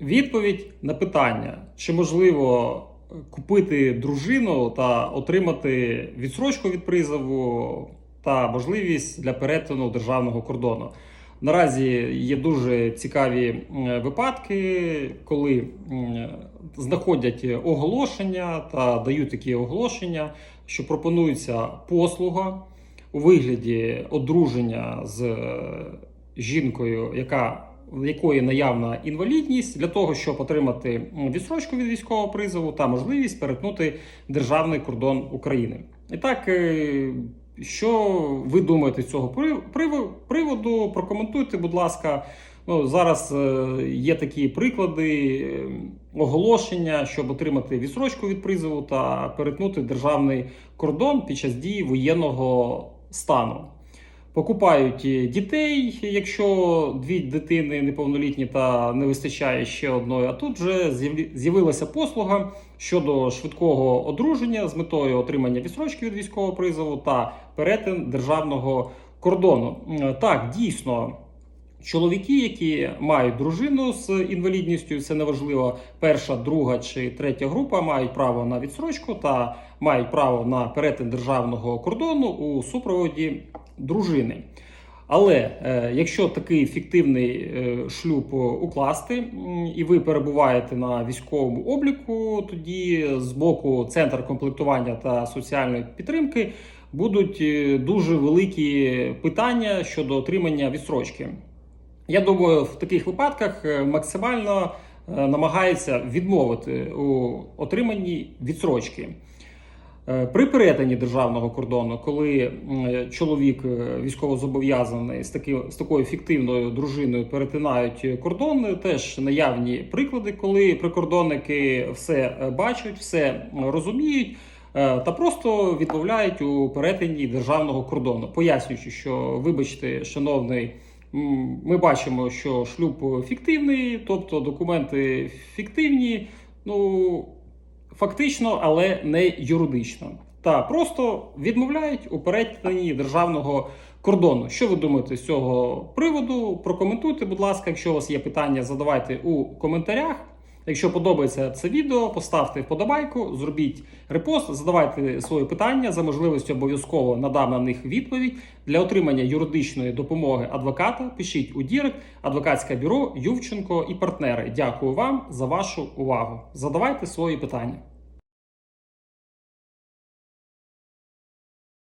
Відповідь на питання, чи можливо е, купити дружину та отримати відсрочку від призову та можливість для перетину державного кордону. Наразі є дуже цікаві випадки, коли знаходять оголошення та дають такі оголошення, що пропонується послуга у вигляді одруження з е, жінкою, яка якої наявна інвалідність для того, щоб отримати м, відстрочку від військового призову та можливість перетнути державний кордон України. І так, е, що ви думаєте з цього прив- прив- приводу? Прокоментуйте, будь ласка. Ну, зараз е, є такі приклади е, оголошення, щоб отримати відсрочку від призову та перетнути державний кордон під час дії воєнного стану. Покупають е, дітей, якщо дві дитини неповнолітні та не вистачає ще одної. А тут вже з'явилася послуга щодо швидкого одруження з метою отримання відсрочки від військового призову та перетин державного кордону. Так, дійсно. Чоловіки, які мають дружину з інвалідністю, це неважливо, перша, друга чи третя група, мають право на відсрочку та мають право на перетин державного кордону у супроводі дружини. Але е, якщо такий фіктивний е, шлюб укласти, і ви перебуваєте на військовому обліку, тоді з боку Центр комплектування та соціальної підтримки будуть е, дуже великі питання щодо отримання відсрочки. Я думаю, в таких випадках е, максимально е, намагається відмовити у отриманні відсрочки. Е, При перетині державного кордону, коли чоловік військовозобов'язаний з таки, з такою фіктивною дружиною перетинають кордон, теж наявні приклади, коли прикордонники все бачать, все розуміють. Та просто відмовляють у перетині державного кордону, пояснюючи, що вибачте, шановний, ми бачимо, що шлюб фіктивний, тобто документи фіктивні. Ну фактично, але не юридично. Та просто відмовляють у перетині державного кордону. Що ви думаєте з цього приводу? Прокоментуйте, будь ласка. Якщо у вас є питання, задавайте у коментарях. Якщо подобається це відео, поставте вподобайку, зробіть репост, задавайте свої питання за можливістю обов'язково надам на них відповідь. Для отримання юридичної допомоги адвоката пишіть у Дірект, адвокатське бюро Ювченко і партнери. Дякую вам за вашу увагу. Задавайте свої питання.